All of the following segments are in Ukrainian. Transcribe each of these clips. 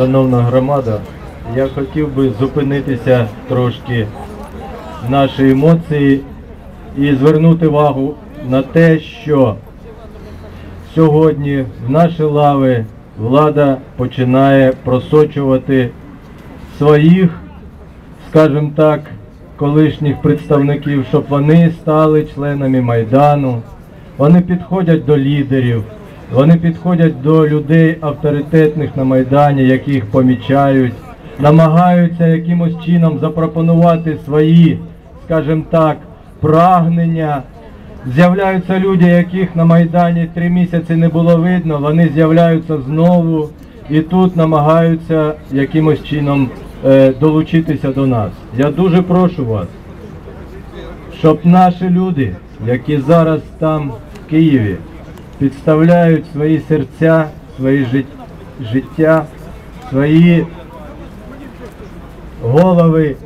шановна громада, я хотів би зупинитися трошки наші емоції і звернути увагу на те, що сьогодні в наші лави влада починає просочувати своїх, скажімо так, колишніх представників, щоб вони стали членами Майдану. Вони підходять до лідерів, вони підходять до людей авторитетних на Майдані, яких помічають, намагаються якимось чином запропонувати свої, скажімо так, прагнення. З'являються люди, яких на Майдані три місяці не було видно, вони з'являються знову і тут намагаються якимось чином е, долучитися до нас. Я дуже прошу вас, щоб наші люди, які зараз там в Києві, підставляють свої серця, свої жит- життя, свої голови,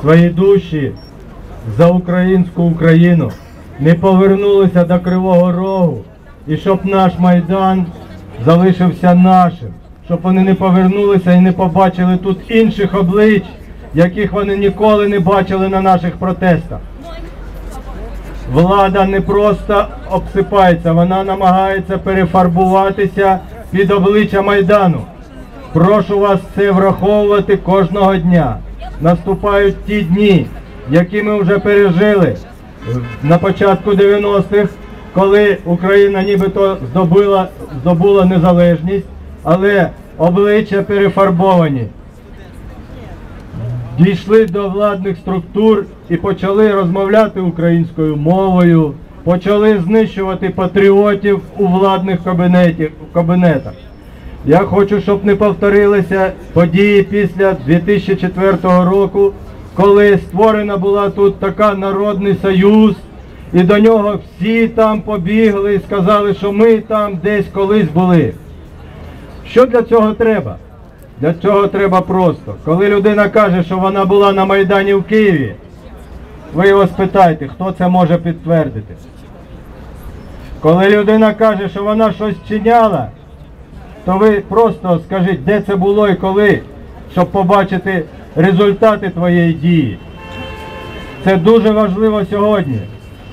свої душі за українську Україну, не повернулися до Кривого Рогу, і щоб наш Майдан залишився нашим, щоб вони не повернулися і не побачили тут інших облич, яких вони ніколи не бачили на наших протестах. Влада не просто обсипається, вона намагається перефарбуватися під обличчя Майдану. Прошу вас це враховувати кожного дня. Наступають ті дні, які ми вже пережили на початку 90-х, коли Україна нібито здобула, здобула незалежність, але обличчя перефарбовані. Дійшли до владних структур і почали розмовляти українською мовою, почали знищувати патріотів у владних кабінетах. Я хочу, щоб не повторилися події після 2004 року, коли створена була тут така народний союз, і до нього всі там побігли і сказали, що ми там десь колись були. Що для цього треба? Для цього треба просто. Коли людина каже, що вона була на Майдані в Києві, ви його спитайте, хто це може підтвердити. Коли людина каже, що вона щось чиняла, то ви просто скажіть, де це було і коли, щоб побачити результати твоєї дії. Це дуже важливо сьогодні,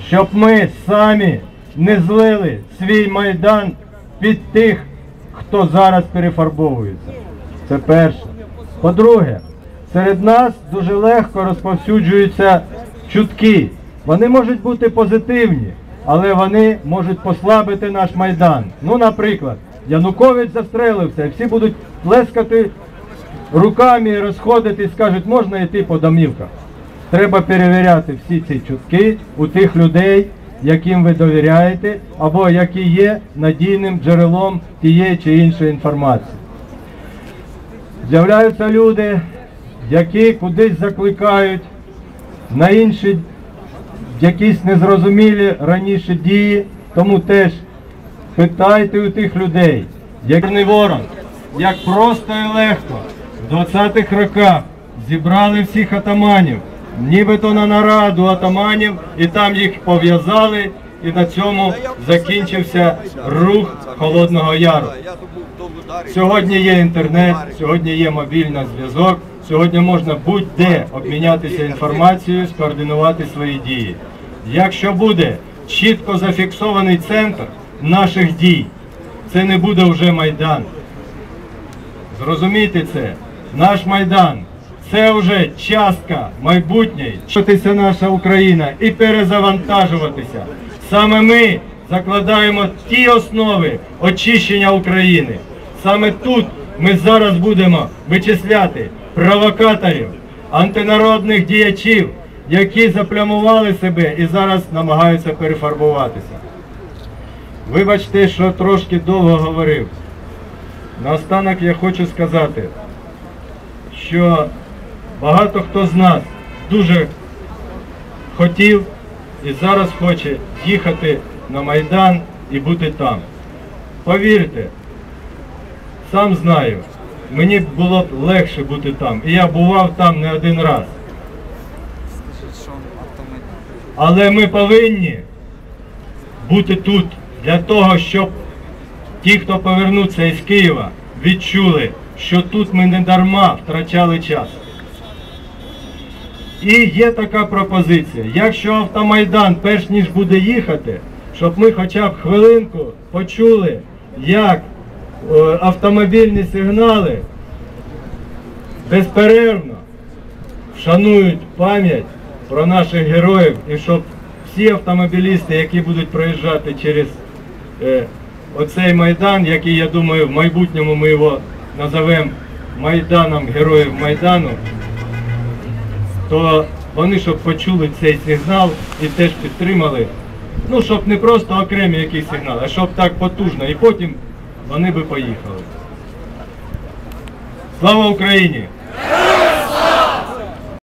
щоб ми самі не злили свій майдан під тих, хто зараз перефарбовується. Це перше. По-друге, серед нас дуже легко розповсюджуються чутки. Вони можуть бути позитивні, але вони можуть послабити наш майдан. Ну, наприклад, Янукович застрелився, і всі будуть плескати руками і розходити, скажуть, можна йти по домівках. Треба перевіряти всі ці чутки у тих людей, яким ви довіряєте, або які є надійним джерелом тієї чи іншої інформації. З'являються люди, які кудись закликають на інші якісь незрозумілі раніше дії, тому теж питайте у тих людей, як не ворон, як просто і легко. В 20-х роках зібрали всіх атаманів, нібито на нараду атаманів, і там їх пов'язали, і на цьому закінчився рух Холодного Яру. Сьогодні є інтернет, сьогодні є мобільний зв'язок, сьогодні можна будь-де обмінятися інформацією, скоординувати свої дії. Якщо буде чітко зафіксований центр наших дій, це не буде вже Майдан. Зрозумійте це, наш Майдан це вже частка майбутньої, наша Україна і перезавантажуватися. Саме ми закладаємо ті основи очищення України. Саме тут ми зараз будемо вичисляти провокаторів, антинародних діячів, які заплямували себе і зараз намагаються перефарбуватися. Вибачте, що трошки довго говорив. Наостанок я хочу сказати, що багато хто з нас дуже хотів і зараз хоче їхати на Майдан і бути там. Повірте, сам знаю, мені було б легше бути там. І я бував там не один раз. Але ми повинні бути тут для того, щоб ті, хто повернуться із Києва, відчули що тут ми не дарма втрачали час. І є така пропозиція. Якщо автомайдан перш ніж буде їхати, щоб ми хоча б хвилинку почули, як е, автомобільні сигнали безперервно вшанують пам'ять про наших героїв і щоб всі автомобілісти, які будуть проїжджати через е, оцей майдан, який я думаю в майбутньому ми його назовемо Майданом Героїв Майдану, то вони щоб почули цей сигнал і теж підтримали. Ну, щоб не просто окремі якісь сигнали, а щоб так потужно. І потім вони би поїхали. Слава Україні!